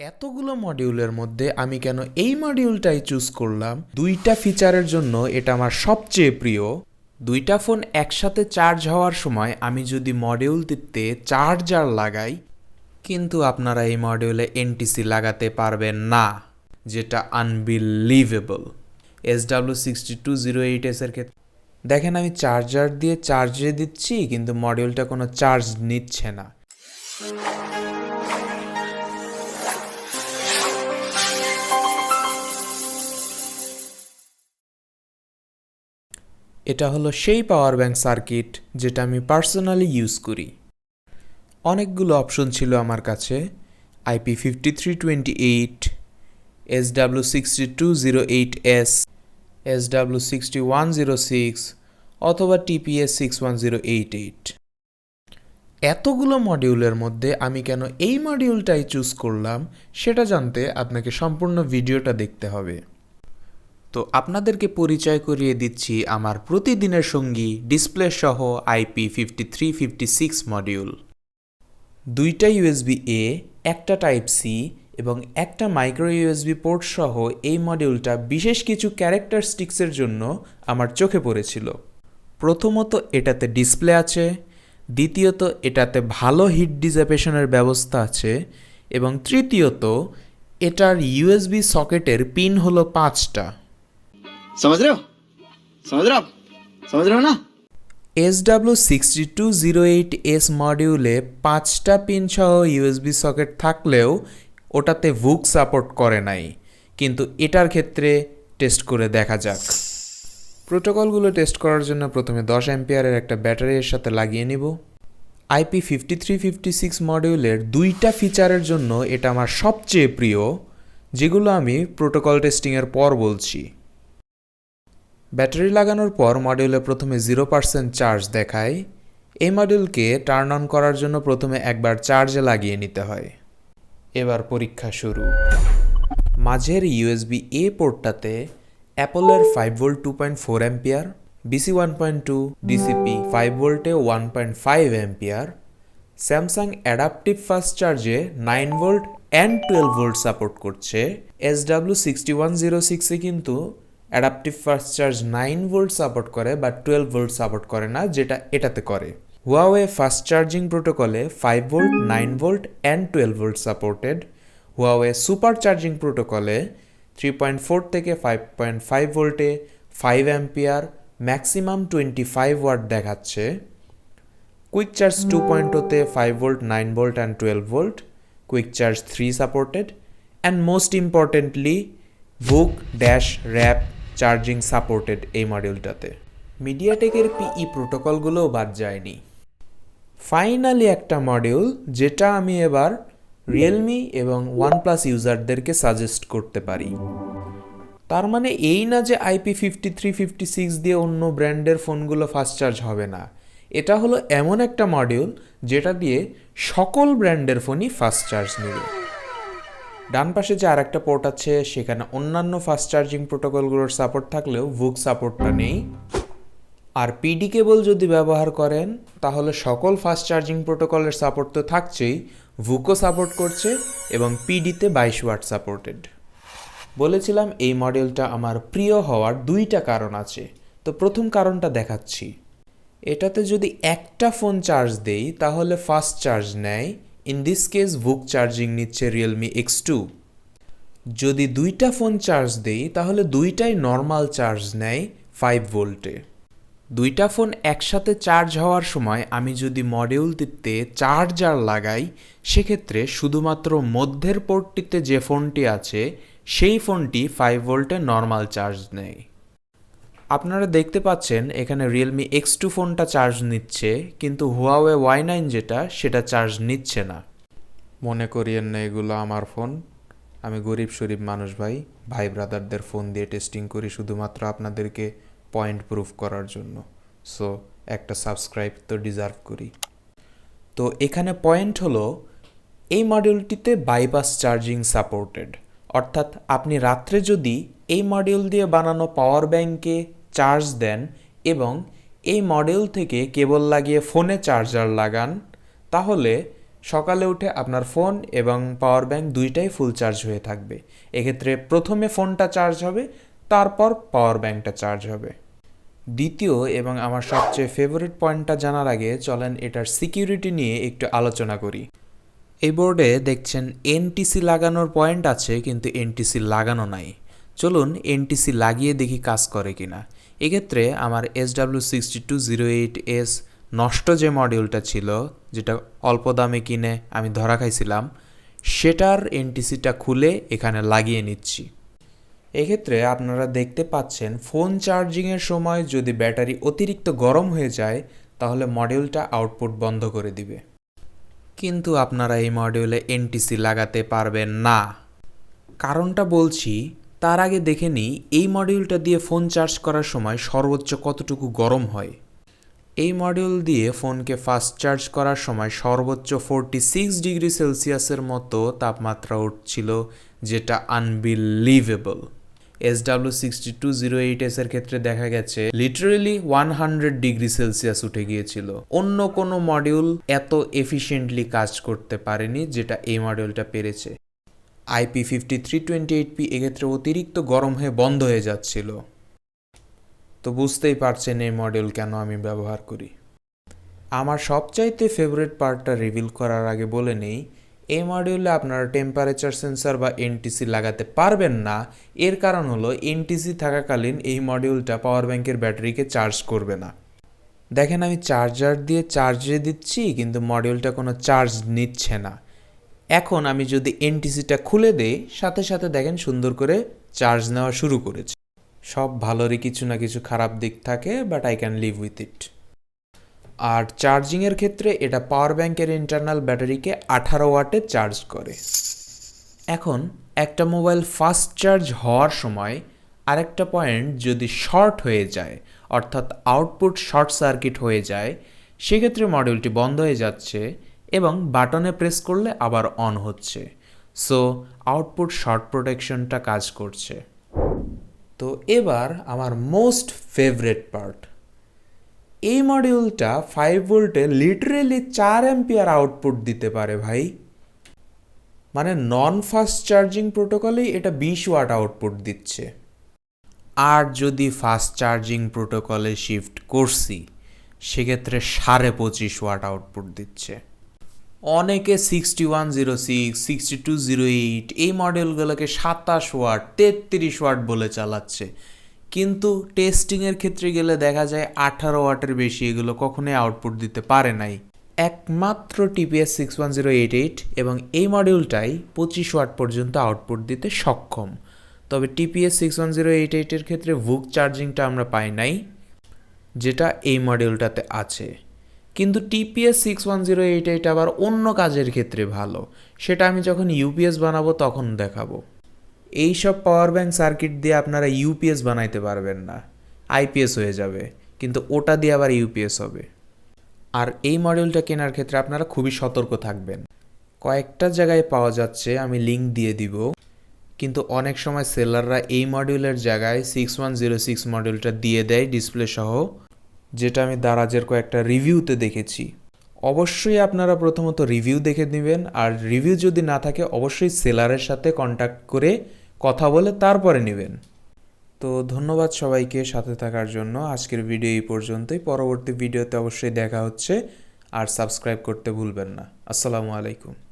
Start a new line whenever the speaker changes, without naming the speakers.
এতগুলো মডিউলের মধ্যে আমি কেন এই মডিউলটাই চুজ করলাম? দুইটা ফিচারের জন্য এটা আমার সবচেয়ে প্রিয়। দুইটা ফোন একসাথে চার্জ হওয়ার সময় আমি যদি মডিউলটিতে চার্জার লাগাই, কিন্তু আপনারা এই মডিউলে এনটিসি লাগাতে পারবেন না, যেটা unbelievable S W sixty two zero eight এসের ক্ষেত্রে দেখেন আমি চার্জার দিয়ে চার্জে দিচ্ছি, কিন্তু মডিউলটা কোনো চার্জ নিচ্ছে না। এটা হলো সেই পাওয়ার ব্যাংক সার্কিট যেটা আমি পার্সোনালি ইউজ করি। অনেকগুলো অপশন ছিল আমার কাছে। IP fifty three twenty eight, S W sixty two zero eight S S W sixty one zero six অথবা TPS six one zero eight eight. এতগুলো মডিউলের মধ্যে আমি কেন এই মডিউলটাই চুজ করলাম সেটা জানতে আপনাকে সম্পূর্ণ ভিডিওটা দেখতে হবে। তো আপনাদেরকে পরিচয় করিয়ে দিচ্ছি আমার প্রতিদিনের সঙ্গী, ডিসপ্লে সহ IP fifty three fifty six module দুইটা ইউএসবি এ একটা টাইপ সি এবং একটা মাইক্রো ইউএসবি পোর্ট সহ এই মডিউলটা বিশেষ কিছু ক্যারেক্টারিস্টিক্সের জন্য আমার চোখে পড়েছিল। প্রথমত এটাতে ডিসপ্লে আছে, দ্বিতীয়ত এটাতে ভালো হিট ডিজাপেশনের ব্যবস্থা আছে এবং তৃতীয়ত এটার ইউএসবি সকেটের পিন হলো পাঁচটা।
समझ रहे हो समझ रहे हो आप समझ रहे हो ना
S W sixty two zero eight S মডিউলে পাঁচটা পিন সহ ইউএসবি সকেট থাকলেও ওটাতে ভুক সাপোর্ট করে নাই কিন্তু এটার ক্ষেত্রে টেস্ট করে দেখা যাক প্রোটোকলগুলো টেস্ট করার জন্য প্রথমে দশ অ্যাম্পিয়ারের একটা ব্যাটারি এর সাথে লাগিয়ে নিব IP fifty three fifty six মডিউলের দুইটা ফিচারের জন্য এটা আমার সবচেয়ে প্রিয় যেগুলো আমি প্রোটোকল টেস্টিংয়ের পর বলছি ব্যাটারি লাগানোর পর মডিউলে প্রথমে জিরো পার্সেন্ট চার্জ দেখায়। এই মডিউলকে টার্ন অন করার জন্য প্রথমে একবার চার্জে লাগিয়ে নিতে হয়। এবার পরীক্ষা শুরু। মাঝের ইউএসবি এ পোর্টটাতে অ্যাপলের five volt two point four ampere BC one point two DCP five ভোল্টে one point five ampere Samsung adaptive fast চার্জে nine volt and twelve volt support করছে। S W sixty one zero সিক্সে কিন্তু adaptive fast charge nine volt support করে বা twelve volt support করে না, যেটা এটাতে করে। Huawei fast charging প্রোটোকলে five volt nine volt and twelve volt supported Huawei super charging প্রোটোকলে three point four থেকে ফাইভ পয়েন্ট ফাইভ ভোল্টে five ampere maximum twenty five watt দেখাচ্ছে। কুইক চার্জ টু পয়েন্ট ওতে five volt nine volt and twelve volt quick charge three supported and most importantly VOOC dash warp charging supported এই মডিউলটাতে। মিডিয়াটেকের পিই প্রোটোকলগুলোও বাদ যায়নি। Finally একটা module যেটা আমি এবার রিয়েলমি এবং ওয়ানপ্লাস ইউজারদেরকে সাজেস্ট করতে পারি। তার মানে এই না যে IP fifty three fifty six দিয়ে অন্য ব্র্যান্ডের ফোনগুলো ফাস্ট চার্জ হবে না। এটা হলো এমন একটা মডিউল যেটা দিয়ে সকল ব্র্যান্ডের ফোনই ফাস্ট চার্জ নেবে। ডান পাশে যে আরেকটা পোর্ট আছে, সেখানে অন্যান্য ফাস্ট চার্জিং প্রোটোকলগুলোর সাপোর্ট থাকলেও ভুক সাপোর্টটা নেই। আর পিডি কেবল যদি ব্যবহার করেন, তাহলে সকল ফাস্ট চার্জিং প্রোটোকলের সাপোর্ট তো থাকছেই ভুকও সাপোর্ট করছে এবং পিডিতে বাইশ ওয়াট সাপোর্টেড বলেছিলাম এই মডেলটা আমার প্রিয় হওয়ার দুইটা কারণ আছে। তো প্রথম কারণটা দেখাচ্ছি। এটাতে যদি একটা ফোন চার্জ দেই, তাহলে ফাস্ট চার্জ নেয়। In this case VOOC charging নিচ্ছে রিয়েলমি এক্স টু যদি দুইটা ফোন চার্জ দেই, তাহলে দুইটাই নর্মাল চার্জ নেয় ফাইভ ভোল্টে দুইটা ফোন একসাথে চার্জ হওয়ার সময় আমি যদি মডিউলটিতে চার্জার লাগাই, সেক্ষেত্রে শুধুমাত্র মধ্যের পোর্টটিতে যে ফোনটি আছে, সেই ফোনটি ফাইভ ভোল্টে নর্মাল চার্জ নেয়। আপনারা দেখতে পাচ্ছেন এখানে রিয়েলমি এক্স টু ফোনটা চার্জ নিচ্ছে, কিন্তু হুয়াওয়ে ওয়াই নাইন যেটা, সেটা চার্জ নিচ্ছে না। মনে করিয়েন না এগুলো আমার ফোন আমি গরিব শরীফ মানুষ ভাই। ভাই ব্রাদারদের ফোন দিয়ে টেস্টিং করি শুধুমাত্র আপনাদেরকে পয়েন্ট প্রুফ করার জন্য। সো একটা সাবস্ক্রাইব তো ডিজার্ভ করি। তো এখানে পয়েন্ট হলো, এই মডিউলটিতে বাইপাস চার্জিং সাপোর্টেড অর্থাৎ আপনি রাত্রে যদি এই মডিউল দিয়ে বানানো পাওয়ার ব্যাংকে চার্জ দেন এবং এই মডেল থেকে কেবল লাগিয়ে ফোনে চার্জার লাগান, তাহলে সকালে উঠে আপনার ফোন এবং পাওয়ার ব্যাংক দুইটাই ফুল চার্জ হয়ে থাকবে। এক্ষেত্রে প্রথমে ফোনটা চার্জ হবে, তারপর পাওয়ার ব্যাংকটা চার্জ হবে। দ্বিতীয় এবং আমার সবচেয়ে ফেভারিট পয়েন্টটা জানার আগে চলেন এটার সিকিউরিটি নিয়ে একটু আলোচনা করি। এই বোর্ডে দেখছেন এনটিসি লাগানোর পয়েন্ট আছে, কিন্তু এনটিসি লাগানো নাই। চলুন এনটিসি লাগিয়ে দেখি কাজ করে কিনা। এক্ষেত্রে আমার S W sixty two zero eight S নষ্ট যে মডিউলটা ছিল, যেটা অল্প দামে কিনে আমি ধরা খাইছিলাম, সেটার এনটিসিটা খুলে এখানে লাগিয়ে নিচ্ছি। এক্ষেত্রে আপনারা দেখতে পাচ্ছেন ফোন চার্জিংয়ের সময় যদি ব্যাটারি অতিরিক্ত গরম হয়ে যায়, তাহলে মডিউলটা আউটপুট বন্ধ করে দিবে। কিন্তু আপনারা এই মডিউলে এনটিসি লাগাতে পারবেন না। কারণটা বলছি তার আগে দেখে নিই, এই মডিউলটা দিয়ে ফোন চার্জ করার সময় সর্বোচ্চ কতটুকু গরম হয়। এই মডিউল দিয়ে ফোনকে ফাস্ট চার্জ করার সময় সর্বোচ্চ ফোরটি সিক্স ডিগ্রি সেলসিয়াসের মতো তাপমাত্রা উঠছিল, যেটা unbelievable S W sixty two zero eight S এর ক্ষেত্রে দেখা গেছে literally one hundred degree Celsius উঠে গিয়েছিল। অন্য কোনো মডিউল এত এফিসিয়েন্টলি কাজ করতে পারেনি, যেটা এই মডিউলটা পেরেছে। IP fifty three twenty eight P এক্ষেত্রে অতিরিক্ত গরম হয়ে বন্ধ হয়ে যাচ্ছিল। তো বুঝতেই পারছেন এই মডেল কেন আমি ব্যবহার করি। আমার সবচাইতে ফেভারিট পার্টটা রিভিল করার আগে বলে নেই, এই মডিউলে আপনারা টেম্পারেচার সেন্সর বা এনটিসি লাগাতে পারবেন না। এর কারণ হলো এনটিসি থাকাকালীন এই মডিউলটা পাওয়ার ব্যাংকের ব্যাটারিকে চার্জ করবে না। দেখেন আমি চার্জার দিয়ে চার্জে দিচ্ছি, কিন্তু মডিউলটা কোনো চার্জ নিচ্ছে না। এখন আমি যদি এনটিসিটা খুলে দেই, সাথে সাথে দেখেন সুন্দর করে চার্জ নেওয়া শুরু করেছে। সব ভালোরই কিছু না কিছু খারাপ দিক থাকে but I can live with it আর চার্জিংয়ের ক্ষেত্রে এটা পাওয়ার ব্যাংকের ইন্টারনাল ব্যাটারিকে আঠারো ওয়াটে চার্জ করে। এখন একটা মোবাইল ফাস্ট চার্জ হওয়ার সময় আরেকটা পয়েন্ট যদি শর্ট হয়ে যায়, অর্থাৎ আউটপুট শর্ট সার্কিট হয়ে যায়, সেক্ষেত্রে মডিউলটি বন্ধ হয়ে যাচ্ছে এবং বাটনে প্রেস করলে আবার অন হচ্ছে। সো, আউটপুট শর্ট প্রোটেকশনটা কাজ করছে। তো এবার আমার মোস্ট ফেভারেট পার্ট। এই মডিউলটা ফাইভ ভোল্টে লিটারেলি চার অ্যাম্পিয়ার আউটপুট দিতে পারে ভাই। মানে নন ফাস্ট চার্জিং প্রোটোকলেই এটা বিশ ওয়াট আউটপুট দিচ্ছে। আর যদি ফাস্ট চার্জিং প্রোটোকলে শিফট করছি, সেক্ষেত্রে সাড়ে পঁচিশ ওয়াট আউটপুট দিচ্ছে। অনেকে sixty one zero six sixty two zero eight এই মডেলগুলোকে সাতাশ ওয়াট, তেত্রিশ ওয়াট বলে চালাচ্ছে। কিন্তু টেস্টিংয়ের ক্ষেত্রে গেলে দেখা যায় আঠারো ওয়াটের বেশি এগুলো কখনোই আউটপুট দিতে পারে নাই। একমাত্র TPS six one zero eight eight এবং এই মডিউলটাই পঁচিশ ওয়াট পর্যন্ত আউটপুট দিতে সক্ষম। তবে TPS six one zero eight এইটের ক্ষেত্রে ভুক চার্জিংটা আমরা পাই নাই, যেটা এই মডিউলটাতে আছে। কিন্তু TPS six one zero eight eight আবার অন্য কাজের ক্ষেত্রে ভালো। সেটা আমি যখন ইউপিএস বানাবো তখন দেখাবো। এই সব পাওয়ার ব্যাংক সার্কিট দিয়ে আপনারা ইউপিএস বানাইতে পারবেন না। আইপিএস হয়ে যাবে, কিন্তু ওটা দিয়ে আবার ইউপিএস হবে। আর এই মডেলটা কেনার ক্ষেত্রে আপনারা খুবই সতর্ক থাকবেন। কয়েকটা জায়গায় পাওয়া যাচ্ছে, আমি লিংক দিয়ে দিব। কিন্তু অনেক সময় সেলাররা এই মডিউলের জায়গায় সিক্স ওয়ান জিরো সিক্স মডিউলটা দিয়ে দেয় ডিসপ্লে সহ। যেটা আমি দারাজের কয়েকটা রিভিউতে দেখেছি। অবশ্যই আপনারা প্রথমত রিভিউ দেখে নেবেন, আর রিভিউ যদি না থাকে, অবশ্যই সেলারের সাথে কন্ট্যাক্ট করে কথা বলে তারপরে নেবেন। তো ধন্যবাদ সবাইকে সাথে থাকার জন্য। আজকের ভিডিও এই পর্যন্তই। পরবর্তী ভিডিওতে অবশ্যই দেখা হচ্ছে, আর সাবস্ক্রাইব করতে ভুলবেন না। আসসালামু আলাইকুম।